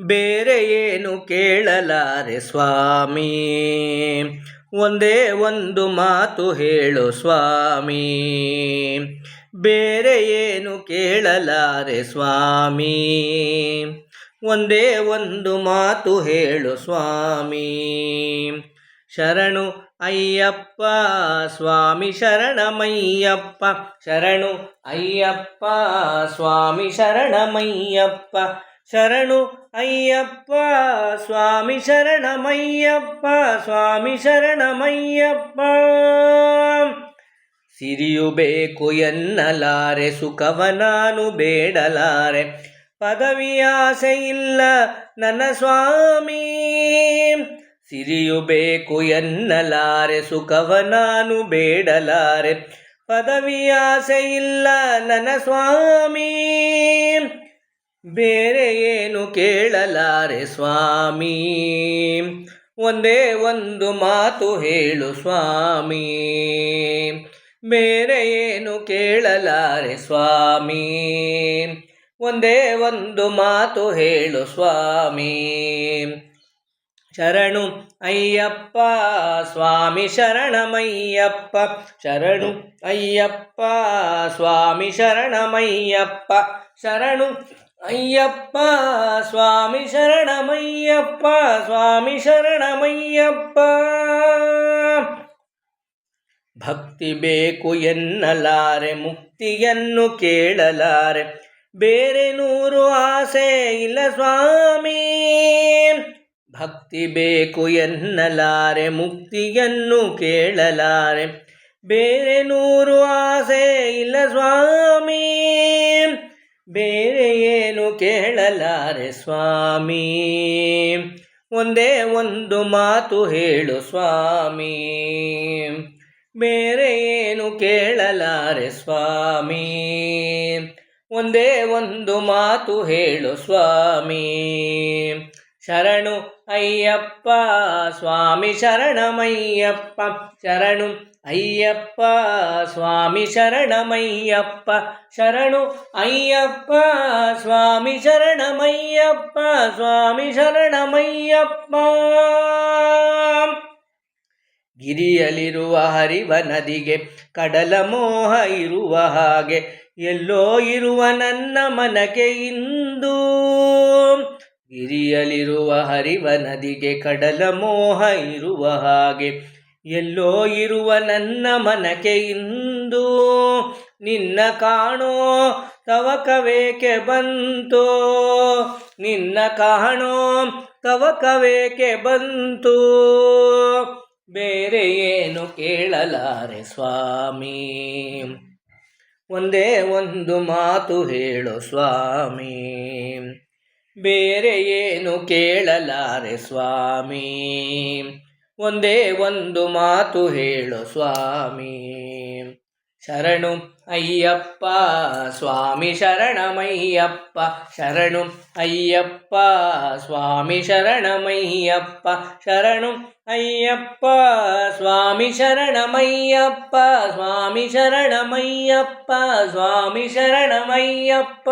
ಬೇರೆ ಏನು ಕೇಳಲಾರೆ ಸ್ವಾಮಿ? ಒಂದೇ ಒಂದು ಮಾತು ಹೇಳು ಸ್ವಾಮಿ. ಬೇರೆ ಏನು ಕೇಳಲಾರೆ ಸ್ವಾಮಿ? ಒಂದೇ ಒಂದು ಮಾತು ಹೇಳು ಸ್ವಾಮಿ. ಶರಣು ಅಯ್ಯಪ್ಪ, ಸ್ವಾಮಿ ಶರಣಮಯ್ಯಪ್ಪ. ಶರಣು ಅಯ್ಯಪ್ಪ, ಸ್ವಾಮಿ ಶರಣಮಯ್ಯಪ್ಪ. ಶರಣು ಅಯ್ಯಪ್ಪ, ಸ್ವಾಮಿ ಶರಣಮಯ್ಯಪ್ಪ ಸ್ವಾಮಿ ಶರಣಮಯ್ಯಪ್ಪ. ಸಿರಿಯು ಬೇಕು ಎನ್ನಲಾರೆ, ಸುಖವ ನಾನು ಬೇಡಲಾರೆ. ಪದವಿಯ ಆಸೆ ಇಲ್ಲ ನನ್ನ ಸ್ವಾಮಿ. ಸಿರಿಯು ಬೇಕು ಎನ್ನಲಾರೆ ಸುಖವ ನಾನು ಬೇಡಲಾರೆ. ಪದವಿಯ ಆಸೆ ಇಲ್ಲ ನನ್ನ ಸ್ವಾಮಿ, ಬೇರೆ ಏನು ಕೇಳಲಾರೆ ಸ್ವಾಮಿ. ಒಂದೇ ಒಂದು ಮಾತು ಹೇಳು ಸ್ವಾಮಿ, ಬೇರೆ ಏನು ಕೇಳಲಾರೆ ಸ್ವಾಮಿ. ಒಂದೇ ಒಂದು ಮಾತು ಹೇಳು ಸ್ವಾಮಿ. ಶರಣು ಅಯ್ಯಪ್ಪ, ಸ್ವಾಮಿ ಶರಣಮಯ್ಯಪ್ಪ. ಶರಣು ಅಯ್ಯಪ್ಪ, ಸ್ವಾಮಿ ಶರಣಮಯ್ಯಪ್ಪ. ಶರಣು ಅಯ್ಯಪ್ಪ, ಸ್ವಾಮಿ ಶರಣಮಯ್ಯಪ್ಪ ಸ್ವಾಮಿ ಶರಣಮಯ್ಯಪ್ಪ. ಭಕ್ತಿ ಬೇಕು ಎನ್ನಲಾರೆ, ಮುಕ್ತಿಯನ್ನು ಕೇಳಲಾರೆ. ಬೇರೆ ನೂರು ಆಸೆ ಇಲ್ಲ ಸ್ವಾಮಿ. ಭಕ್ತಿ ಬೇಕು ಎನ್ನಲಾರೆ, ಮುಕ್ತಿಯನ್ನು ಕೇಳಲಾರೆ. ಬೇರೆ ನೂರು ಆಸೆ ಇಲ್ಲ ಸ್ವಾಮಿ, ಬೇರೆ ಏನು ಕೇಳಲಾರೆ ಸ್ವಾಮಿ. ಒಂದೇ ಒಂದು ಮಾತು ಹೇಳು ಸ್ವಾಮಿ, ಬೇರೆ ಏನು ಕೇಳಲಾರೆ ಸ್ವಾಮಿ. ಒಂದೇ ಒಂದು ಮಾತು ಹೇಳು ಸ್ವಾಮಿ. ಶರಣು ಅಯ್ಯಪ್ಪ, ಸ್ವಾಮಿ ಶರಣಮಯ್ಯಪ್ಪ. ಶರಣು ಅಯ್ಯಪ್ಪ, ಸ್ವಾಮಿ ಶರಣಮಯ್ಯಪ್ಪ. ಶರಣು ಅಯ್ಯಪ್ಪ, ಸ್ವಾಮಿ ಶರಣಮಯ್ಯಪ್ಪ ಸ್ವಾಮಿ ಶರಣಮಯ್ಯಪ್ಪ. ಗಿರಿಯಲಿರುವ ಹರಿವ ನದಿಗೆ, ಕಡಲ ಮೋಹ ಇರುವ ಹಾಗೆ, ಎಲ್ಲೋ ಇರುವ ನನ್ನ ಮನಕೆ ಇಂದು ಗಿರಿಯಲಿರುವ ಹರಿವ ನದಿಗೆ ಕಡಲ ಮೋಹ ಇರುವ ಹಾಗೆ. ಎಲ್ಲೋ ಇರುವ ನನ್ನ ಮನಕೆ ಇಂದು ನಿನ್ನ ಕಾಣೋ ತವಕವೇಕೆ ಬಂತು? ನಿನ್ನ ಕಾಣೋ ತವಕವೇಕೆ ಬಂತು? ಬೇರೆ ಏನು ಕೇಳಲಾರೆ ಸ್ವಾಮಿ? ಒಂದೇ ಒಂದು ಮಾತು ಹೇಳು ಸ್ವಾಮಿ. ಬೇರೆ ಏನು ಕೇಳಲಾರೆ ಸ್ವಾಮಿ? ಒಂದೇ ಒಂದು ಮಾತು ಹೇಳು ಸ್ವಾಮಿ. ಶರಣು ಅಯ್ಯಪ್ಪ, ಸ್ವಾಮಿ ಶರಣಮಯ್ಯಪ್ಪ, ಶರಣು ಅಯ್ಯಪ್ಪ, ಸ್ವಾಮಿ ಶರಣಮಯ್ಯಪ್ಪ, ಶರಣು ಅಯ್ಯಪ್ಪ, ಸ್ವಾಮಿ ಶರಣಮಯ್ಯಪ್ಪ ಸ್ವಾಮಿ ಶರಣಮಯ್ಯಪ್ಪ ಸ್ವಾಮಿ ಶರಣಮಯ್ಯಪ್ಪ.